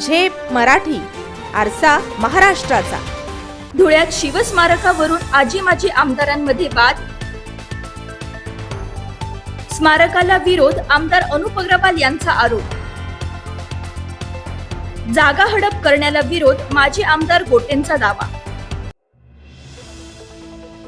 झेप मराठी आरसा महाराष्ट्राचा. धुळ्यात शिवस्मारकावरून आजी माजी आमदारांमध्ये वाद. स्मारकाला विरोध आमदार अनुप अग्रवाल यांचा आरोप. जागा हडप करण्याला विरोध माजी आमदार गोटेंचा दावा.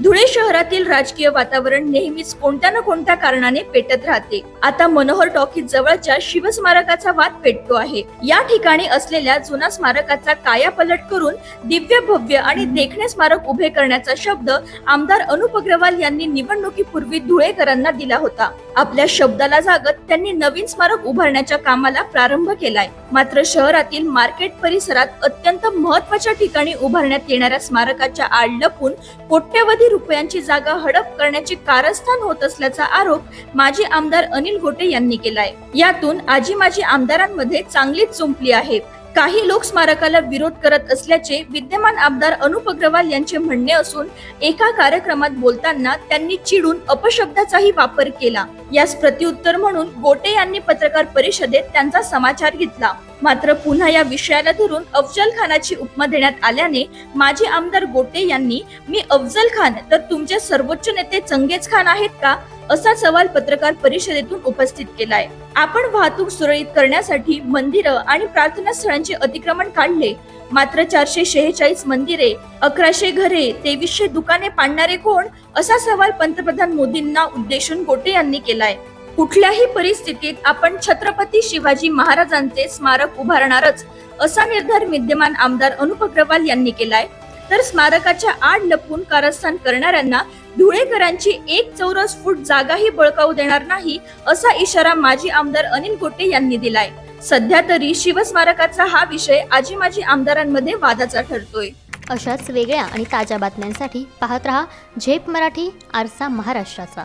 धुळे शहरातील राजकीय वातावरण नेहमीच कोणत्या ना कोणत्या कारणाने पेटत राहते. आता मनोहर टॉकीज जवळच्या शिवस्मारकाचा वाद पेटतो आहे. या ठिकाणी असलेल्या जुना स्मारकाचा कायापलट करून दिव्य भव्य आणि देखणे स्मारक उभे करण्याचा शब्द आमदार अनुप अग्रवाल यांनी निवडणुकीपूर्वी धुळेकरांना दिला होता. आपल्या शब्दाला जागत त्यांनी नवीन स्मारक उभारण्याच्या कामाला प्रारंभ केलाय. मात्र शहरातील मार्केट परिसरात अत्यंत महत्त्वाच्या ठिकाणी उभारण्यात येणाऱ्या स्मारकाच्या आड लपून कोट्यवधी रुपयांची जागा हडप करण्याचे कारस्थान होत असल्याचा आरोप माजी आमदार अनिल गोटे यांनी केलाय. यातून आजी माजी आमदारांमध्ये चांगलीच चुंपली आहे. काही लोक स्मारकाला विरोध करत असल्याचे विद्यमान आमदार अनुप अग्रवाल यांचे म्हणणे असून एका कार्यक्रमात बोलताना त्यांनी चिडून अपशब्दाचाही वापर केला. यास प्रत्युत्तर म्हणून गोटे यांनी पत्रकार परिषदेत त्यांचा समाचार घेतला. मात्र पुन्हा या विषयाला धरून अफजल खानाची उपमा देण्यात आल्याने माजी आमदार गोटे यांनी मी अफजल खान तर तुमचे सर्वोच्च नेते चंगेज खान आहेत का? असा सवाल पत्रकार परिषदेतून उपस्थित केलाय. आपण वाहतूक सुरळीत करण्यासाठी मंदिरं आणि प्रार्थना स्थळांचे अतिक्रमण काढले. मात्र चारशे शेहेचाळीस मंदिरे अकराशे घरे तेवीसशे दुकाने पाडणारे कोण? असा सवाल पंतप्रधान मोदींना उद्देशून गोटे यांनी केलाय. कुठल्याही परिस्थितीत आपण छत्रपती शिवाजी महाराजांचे स्मारक उभारणारच असा निर्धार विद्यमान आमदार अनुप अग्रवाल यांनी केलाय. तर स्मारकाच्या आड लपून कारस्थान करणाऱ्यांना धुळेकरांची एक चौरस फूट जागाही बळकावू देणार नाही असा इशारा माजी आमदार अनिल गोटे यांनी दिलाय. सध्या तरी शिवस्मारकाचा हा विषय आजी माजी आमदारांमध्ये वादाचा ठरतोय. अशाच वेगळ्या आणि ताज्या बातम्यांसाठी पाहत रहा झेप मराठी आरसा महाराष्ट्राचा.